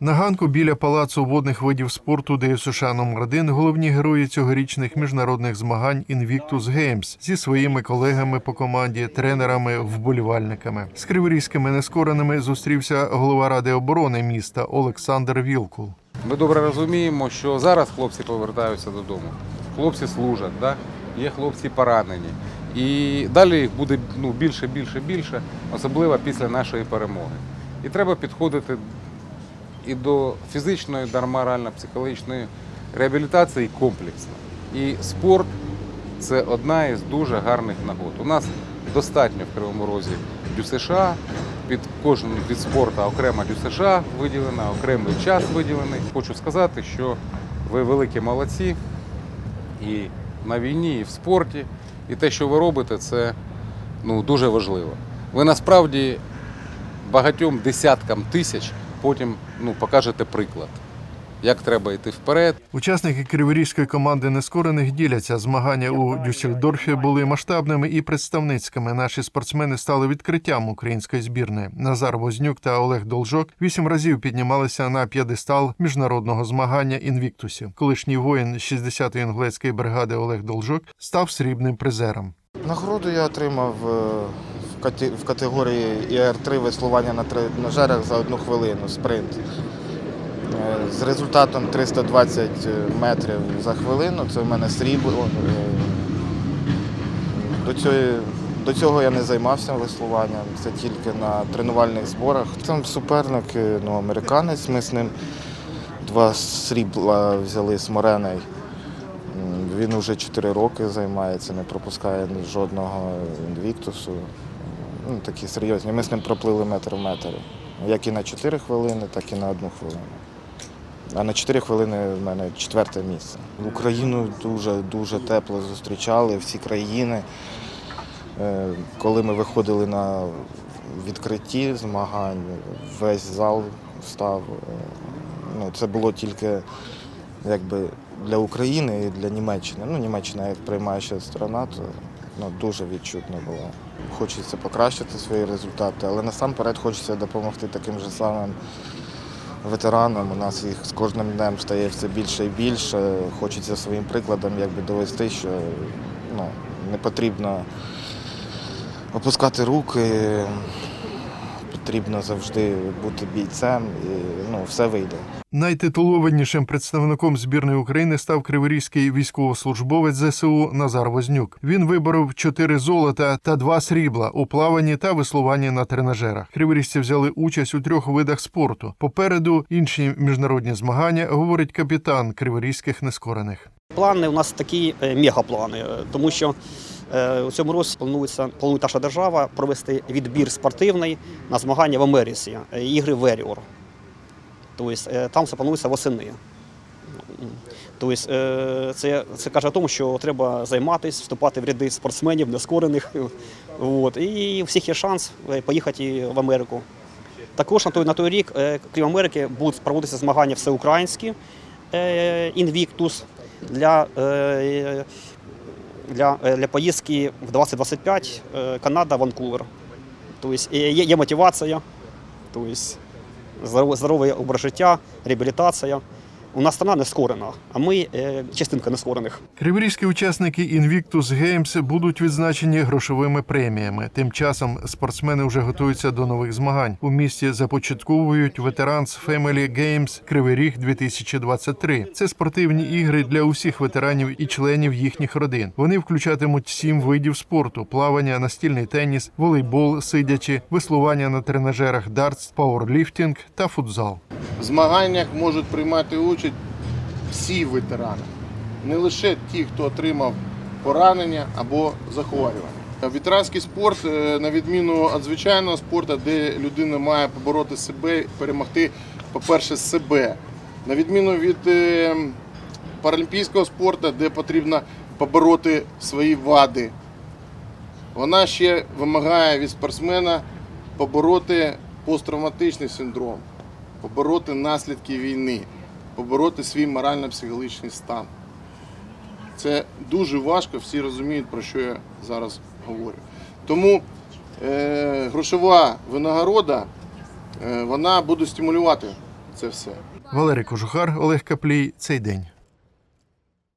На ганку біля палацу водних видів спорту ДЮСШ номер 1 головні герої цьогорічних міжнародних змагань Invictus Games зі своїми колегами по команді, тренерами, вболівальниками. З криворізькими нескореними зустрівся голова ради оборони міста Олександр Вілкул. Ми добре розуміємо, що зараз хлопці повертаються додому. Хлопці служать, да? є хлопці поранені. І далі їх буде ну, більше, більше, більше, особливо після нашої перемоги. І треба підходити і до фізичної, морально-психологічної реабілітації комплексно. І спорт це одна із дуже гарних нагод. У нас достатньо в Кривому Розі ДЮСШ, під кожен від спорту окрема ДЮСШ виділена, окремий час виділений. Хочу сказати, що ви великі молодці і на війні, і в спорті. І те, що ви робите, це ну, дуже важливо. Ви насправді багатьом десяткам тисяч потім ну, покажете приклад, як треба йти вперед, Учасники криворізької команди нескорених діляться. Змагання у Дюссельдорфі були масштабними і представницькими. Наші спортсмени стали відкриттям української збірної. Назар Вознюк та Олег Должок вісім разів піднімалися на п'єдестал міжнародного змагання інвіктусів. Колишній воїн 60-ї англійської бригади Олег Должок став срібним призером. Нагороду я отримав е, в категорії ІР-3 веслування на тренажерах за одну хвилину спринт. Е, З результатом 320 метрів за хвилину. Це в мене срібло. Е, До цього, до цього я не займався веслуванням, це тільки на тренувальних зборах. Там суперник, е, ну, американець, ми з ним два срібла взяли з Мореней. Він вже 4 роки займається, не пропускає жодного інвіктусу. Ну, такі серйозні. Ми з ним проплили метр в метр. Як і на 4 хвилини, так і на одну хвилину. А на 4 хвилини в мене четверте місце. Україну дуже дуже тепло зустрічали всі країни. Е, Коли ми виходили на відкритті змагань, весь зал став. е, Ну, це було тільки якби для України і для Німеччини. Ну, Німеччина як приймаюча сторона, то ну, дуже відчутно було. Хочеться покращити свої результати, але насамперед хочеться допомогти таким же самим ветеранам. У нас їх з кожним днем стає все більше і більше. Хочеться своїм прикладом якби довести, що ну, не потрібно опускати руки, потрібно завжди бути бійцем і ну, все вийде. Найтитулованішим представником збірної України став криворізький військовослужбовець ЗСУ Назар Вознюк. Він виборов чотири золота та два срібла у плаванні та веслуванні на тренажерах. Криворізці взяли участь у трьох видах спорту. Попереду інші міжнародні змагання, говорить капітан криворізьких нескорених. Плани у нас такі е, мегаплани, е, тому що у цьому році планується планує наша держава провести відбір спортивний на змагання в Америці, е, ігри Веріор. Тобто е, там це планується восени. Тобто, е, це, це каже о тому, що треба займатися, вступати в ряди спортсменів, нескорених. От, і у всіх є шанс е, поїхати в Америку. Також на той, на той рік, е, крім Америки, будуть проводитися змагання всеукраїнські е, Invictus для, е, для, е, для поїздки в 2025 е, Канада, Ванкувер. Тобто є, є мотивація, тобто здоровий образ життя, реабілітація. У нас страна не скорена, а ми е, частинка нескорених. Криворізькі учасники Invictus Games будуть відзначені грошовими преміями. Тим часом спортсмени вже готуються до нових змагань. У місті започатковують Veterans Family Games Кривий Ріг 2023. Це спортивні ігри для усіх ветеранів і членів їхніх родин. Вони включатимуть сім видів спорту: плавання, настільний теніс, волейбол, сидячи, веслування на тренажерах, дартс, пауерліфтинг та футзал. В змаганнях можуть приймати участь всі ветерани, не лише ті, хто отримав поранення або захворювання. Ветеранський спорт, е, на відміну від звичайного спорту, де людина має побороти себе, перемогти, по-перше, себе. На відміну від е, паралімпійського спорту, де потрібно побороти свої вади. Вона ще вимагає від спортсмена побороти посттравматичний синдром, побороти наслідки війни, побороти свій морально-психологічний стан. Це дуже важко, всі розуміють, про що я зараз говорю. Тому е, грошова винагорода е, вона буде стимулювати це все. Валерій Кожухар, Олег Каплій. Цей день.